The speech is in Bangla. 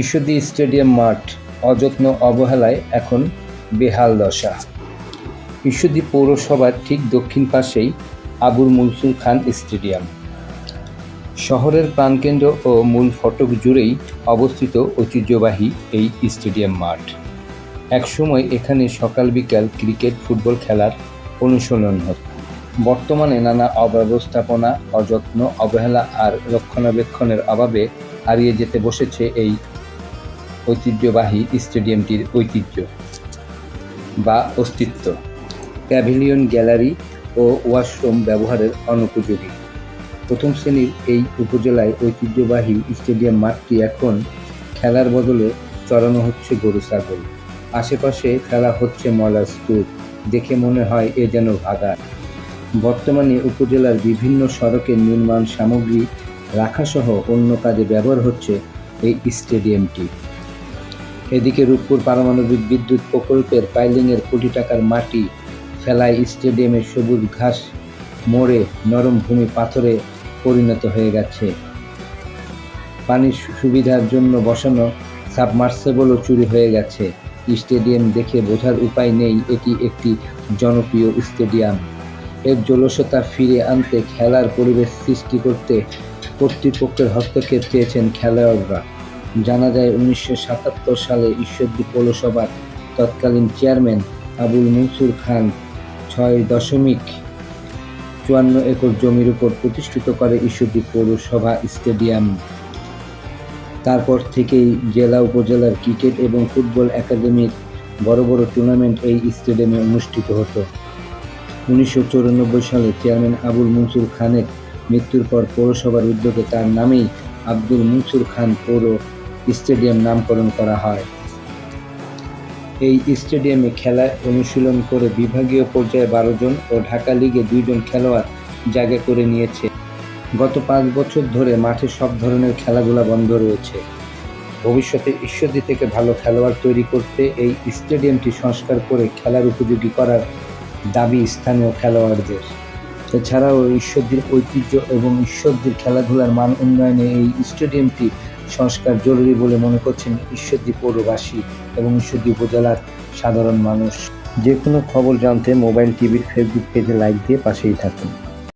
ঈশ্বরদী স্টেডিয়াম মাঠ, অযত্ন অবহেলায় এখন বেহাল দশা। ঈশ্বরদী পৌরসভার ঠিক দক্ষিণ পাশেই আবুল মনসুর খান স্টেডিয়াম। শহরের প্রাণকেন্দ্র ও মূল ফটক জুড়েই অবস্থিত ঐতিহ্যবাহী এই স্টেডিয়াম মাঠ। একসময় এখানে সকাল বিকাল ক্রিকেট, ফুটবল খেলার অনুশীলন হতো। বর্তমানে নানা অব্যবস্থাপনা, অযত্ন, অবহেলা আর রক্ষণাবেক্ষণের অভাবে হারিয়ে যেতে বসেছে এই ঐতিহ্যবাহী স্টেডিয়ামটির ঐতিহ্য বা অস্তিত্ব। প্যাভিলিয়ন গ্যালারি ও ওয়াশরুম ব্যবহারের অনুপযোগী। প্রথম শ্রেণির এই উপজেলায় ঐতিহ্যবাহী স্টেডিয়াম মাঠটি এখন খেলার বদলে চড়ানো হচ্ছে গরু ছাগল। আশেপাশে খেলা হচ্ছে ময়লার স্তূপ দেখে মনে হয় এ যেন ভাগা। বর্তমানে উপজেলার বিভিন্ন সড়কের নির্মাণ সামগ্রী রাখাসহ অন্য কাজে ব্যবহার হচ্ছে এই স্টেডিয়ামটি। এদিকে রূপপুর পারমাণবিক বিদ্যুৎ প্রকল্পের পাইলিংয়ের কোটি টাকার মাটি ফেলায় স্টেডিয়ামের সবুজ ঘাস মোড়ে নরম ভূমি পাথরে পরিণত হয়ে গেছে। পানির সুবিধার জন্য বসানো সাবমার্সেবলও চুরি হয়ে গেছে। স্টেডিয়াম দেখে বোঝার উপায় নেই, এটি একটি জনপ্রিয় স্টেডিয়াম। এর জলসতা ফিরে আনতে খেলার পরিবেশ সৃষ্টি করতে কর্তৃপক্ষের হস্তক্ষেপ চেয়েছেন খেলোয়াড়রা। জানা যায় উনিশশো সাতাত্তর সালে ঈশ্বরদী পৌরসভার তৎকালীন চেয়ারম্যান আবুল মনসুর খান ছয় দশমিক চুয়ান্ন একর জমির উপর প্রতিষ্ঠিত করে ঈশ্বরদী পৌরসভা স্টেডিয়াম। তারপর থেকেই জেলা উপজেলার ক্রিকেট এবং ফুটবল একাডেমির বড় বড় টুর্নামেন্ট এই স্টেডিয়ামে অনুষ্ঠিত হতো। উনিশশো সালে চেয়ারম্যান আবুল মনসুর খানের মৃত্যুর পর পৌরসভার উদ্যোগে তার নামেই আব্দুল মনসুর খান পৌর স্টেডিয়াম নামকরণ করা হয়। এই স্টেডিয়ামে খেলা অনুশীলন করে বিভাগীয় পর্যায়ে বারো জন ও ঢাকা লিগে দুইজন খেলোয়াড় জায়গা করে নিয়েছে। গত পাঁচ বছর ধরে মাঠে সব ধরনের খেলাধুলা বন্ধ রয়েছে। ভবিষ্যতে ঈশ্বরদী থেকে ভালো খেলোয়াড় তৈরি করতে এই স্টেডিয়ামটি সংস্কার করে খেলার উপযোগী করার দাবি স্থানীয় খেলোয়াড়দের। এছাড়াও ঈশ্বরদীর ঐতিহ্য এবং ঈশ্বরদীর খেলাধুলার মান উন্নয়নে এই স্টেডিয়ামটি সংস্কার জরুরি বলে মনে করছেন ঈশ্বরদী পৌরবাসী এবং ঈশ্বরদী উপজেলার সাধারণ মানুষ। যে কোনো খবর জানতে মোবাইল, টিভির, ফেসবুক পেজে লাইক দিয়ে পাশেই থাকুন।